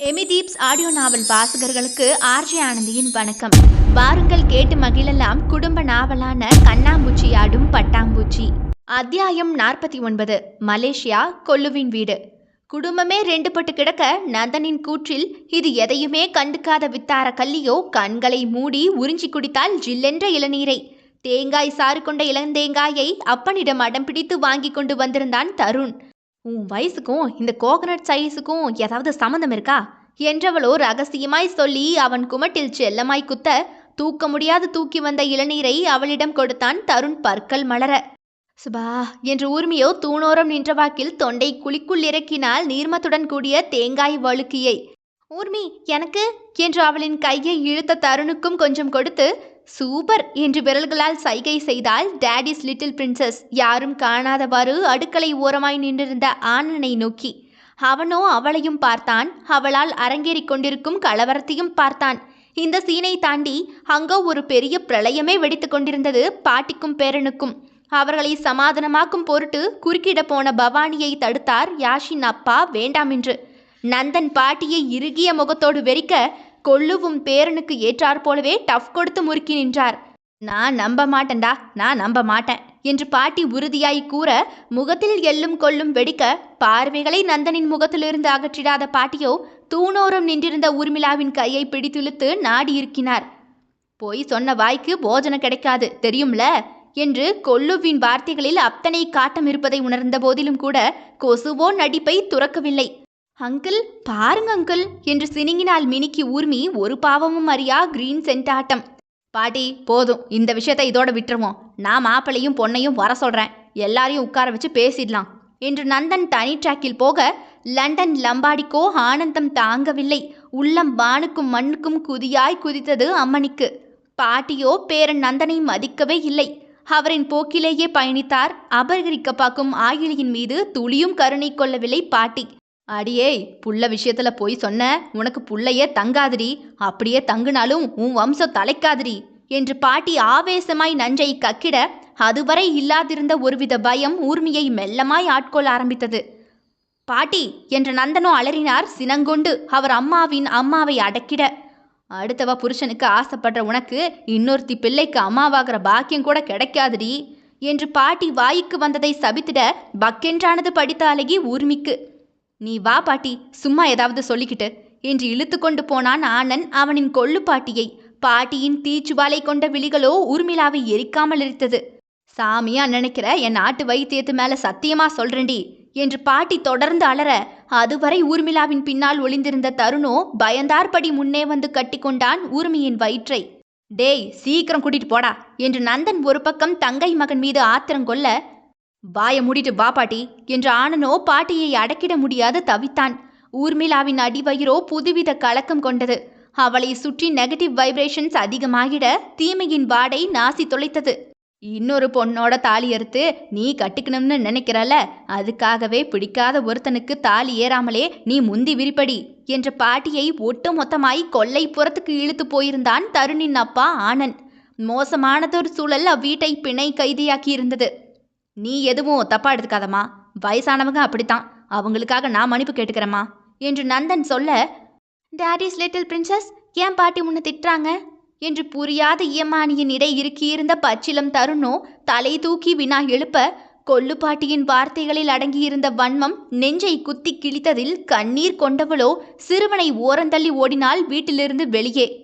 எமிதீப்ஸ் audio நாவல் வாசகர்களுக்கு RJ ஆனந்தியின் வணக்கம். வாருங்கள் கேட்டு மகிழலாம் குடும்ப நாவலான கண்ணாம்பூச்சி ஆடும் பட்டாம்பூச்சி. அத்தியாயம் நாற்பத்தி ஒன்பது மலேசியா கொல்லுவின் வீடு. குடும்பமே ரெண்டு பட்டு கிடக்க நந்தனின் கூற்றில் இது எதையுமே கண்டுக்காத வித்தார கல்லியோ கண்களை மூடி உறிஞ்சி குடித்தால் ஜில்லென்ற இளநீரை. தேங்காய் சாறு கொண்ட இளந்தேங்காயை அப்பனிடம் அடம் பிடித்து வாங்கி கொண்டு வந்திருந்தான் தருண். உன் வயசுக்கும் இந்த கோகனட் சைஸுக்கும் ஏதாவது சம்மந்தம் இருக்கா? என்றவளோ ரகசியமாய் சொல்லி அவன் குமட்டில் செல்லமாய் குத்த தூக்க முடியாது தூக்கி வந்த இளநீரை அவளிடம் கொடுத்தான் தருண் பற்கள் மலர. சுபா என்று ஊர்மியோ தூணோரம் நின்ற வாக்கில் தொண்டை குழிக்குள் இறக்கினால் நீர்மத்துடன் கூடிய தேங்காய் வழுக்கியை. ஊர்மி எனக்கு? என்று அவளின் கையை இழுத்த தருணுக்கும் கொஞ்சம் கொடுத்து சூப்பர் என்று விரல்களால் சைகை செய்தால் டேடிஸ் லிட்டில் பிரின்சஸ் யாரும் காணாதவாறு அடுக்களை ஓரமாய் நின்றிருந்த ஆனனை நோக்கி. அவனோ அவளையும் பார்த்தான். அவளால் அரங்கேறிக் கொண்டிருக்கும் கலவரத்தையும் பார்த்தான். இந்த சீனை தாண்டி அங்கோ ஒரு பெரிய பிரளயமே வெடித்து கொண்டிருந்தது பாட்டிக்கும் பேரனுக்கும். அவர்களை சமாதானமாக்கும் பொருட்டு குறுக்கிட போன பவானியை தடுத்தார் யாஷின் அப்பா வேண்டாமென்று நந்தன் பாட்டியை இறுகிய முகத்தோடு வெறிக்க கொள்ளுவும் பேரனுக்கு ஏற்றாற் போலவே டஃப் கொடுத்து முறுக்கி நின்றார். நான் நம்ப மாட்டேன்டா நான் நம்ப மாட்டேன் என்று பாட்டி உறுதியாய் கூற முகத்தில் எள்ளும் கொள்ளும் வெடிக்க பார்வைகளை நந்தனின் முகத்திலிருந்து அகற்றிடாத பாட்டியோ தூணோரம் நின்றிருந்த ஊர்மிளாவின் கையை பிடித்துழுத்து நாடி இருக்கினார் போய் சொன்ன வாய்க்கு போஜனம் கிடைக்காது தெரியும்ல என்று கொல்லுவின் வார்த்தைகளில் அத்தனை காட்டம் இருப்பதை உணர்ந்த போதிலும் கூட கொசுவோ நடிப்பை துறக்கவில்லை. அங்கிள் பாருங்க அங்கிள் என்று சினிங்கினால் மினிக்கு ஊர்மி ஒரு பாவமும் அறியா கிரீன் சென்டாட்டம் பாட்டி போதும் இந்த விஷயத்தை இதோட விட்டுருவோம். நான் மாப்பிளையும் பொண்ணையும் வர சொல்கிறேன் எல்லாரையும் உட்கார வச்சு பேசிடலாம். என்று நந்தன் தனி ட்ராக்கில் போக லண்டன் லம்பாடிக்கோ ஆனந்தம் தாங்கவில்லை. உள்ளம் வானுக்கும் மண்ணுக்கும் குதியாய் குதித்தது அம்மணிக்கு. பாட்டியோ பேரன் நந்தனை மதிக்கவே இல்லை. அவரின் போக்கிலேயே பயணித்தார். அபகரிக்க பார்க்கும் ஆயிலியின் மீது துளியும் கருணை கொள்ளவில்லை பாட்டி. அடியேய் புள்ள விஷயத்துல போய் சொன்ன உனக்கு புள்ளையே தங்காதிரி. அப்படியே தங்குனாலும் உன் வம்சம் தலைக்காதிரி. என்று பாட்டி ஆவேசமாய் நஞ்சை கக்கிட அதுவரை இல்லாதிருந்த ஒருவித பயம் ஊர்மியை மெல்லமாய் ஆட்கொள்ள ஆரம்பித்தது. பாட்டி என்ற நந்தனோ அலறினார் சினங்கொண்டு அவர் அம்மாவின் அம்மாவை அடக்கிட. அடுத்தவ புருஷனுக்கு ஆசைப்படுற உனக்கு இன்னொருத்தி பிள்ளைக்கு அம்மாவாகிற பாக்கியம் கூட கிடைக்காதுடி என்று பாட்டி வாய்க்கு வந்ததை சபித்திட பக்கென்றானது படித்த அழகி ஊர்மிக்கு. நீ வா பாட்டி சும்மா ஏதாவது சொல்லிக்கிட்டு. என்று இழுத்து கொண்டு போனான் ஆனன் அவனின் கொள்ளு பாட்டியை. பாட்டியின் தீச்சுவாலை கொண்ட விழிகளோ ஊர்மிளாவை எரிக்காமல் இருத்தது சாமியா நினைக்கிற என் நாட்டு வைத்தியத்து மேல சத்தியமா சொல்றேன்டி என்று பாட்டி தொடர்ந்து அலற. அதுவரை ஊர்மிளாவின் பின்னால் ஒளிந்திருந்த தருணோ பயந்தார்படி முன்னே வந்து கட்டிக்கொண்டான் ஊர்மியின் வயிற்றை. டேய் சீக்கிரம் கூட்டிட்டு போடா என்று நந்தன் ஒரு பக்கம் தங்கை மகன் மீது ஆத்திரம் கொள்ள வாய மூடிட்டு வா பாட்டி என்று ஆனனோ பாட்டியை அடக்கிட முடியாது தவித்தான். ஊர்மிளாவின் அடிவயிரோ புதுவித கலக்கம் கொண்டது. அவளை சுற்றி நெகட்டிவ் வைப்ரேஷன்ஸ் அதிகமாகிட தீமையின் வாடை நாசி தொலைத்தது. இன்னொரு பொண்ணோட தாலி அறுத்து நீ கட்டிக்கணும்னு நினைக்கிறல அதுக்காகவே பிடிக்காத ஒருத்தனுக்கு தாலி ஏறாமலே நீ முந்தி விரிப்படி என்ற பாட்டியை ஒட்டு மொத்தமாய் கொல்லை புறத்துக்கு இழுத்து போயிருந்தான் தருணின் அப்பா ஆனன். மோசமானதொரு சூழல் அவ்வீட்டை பிணை கைதியாக்கி இருந்தது நீ எதுவும் தப்பா எடுத்துக்காதம்மா. வயசானவங்க அப்படித்தான். அவங்களுக்காக நான் மன்னிப்பு கேட்டுக்கிறேம்மா. என்று நந்தன் சொல்ல டேடிஸ் லிட்டில் பிரின்சஸ் ஏன் பாட்டி உன்னை திட்டுறாங்க? என்று புரியாத இயமானியின் இடை இருக்கியிருந்த பச்சிலம் தருணோ தலை தூக்கி வினா எழுப்ப கொல்லு பாட்டியின் வார்த்தைகளில் அடங்கியிருந்த வன்மம் நெஞ்சை குத்தி கிழித்ததில் கண்ணீர் கொண்டவளோ சிறுவனை ஓரந்தள்ளி ஓடினால் வீட்டிலிருந்து வெளியே.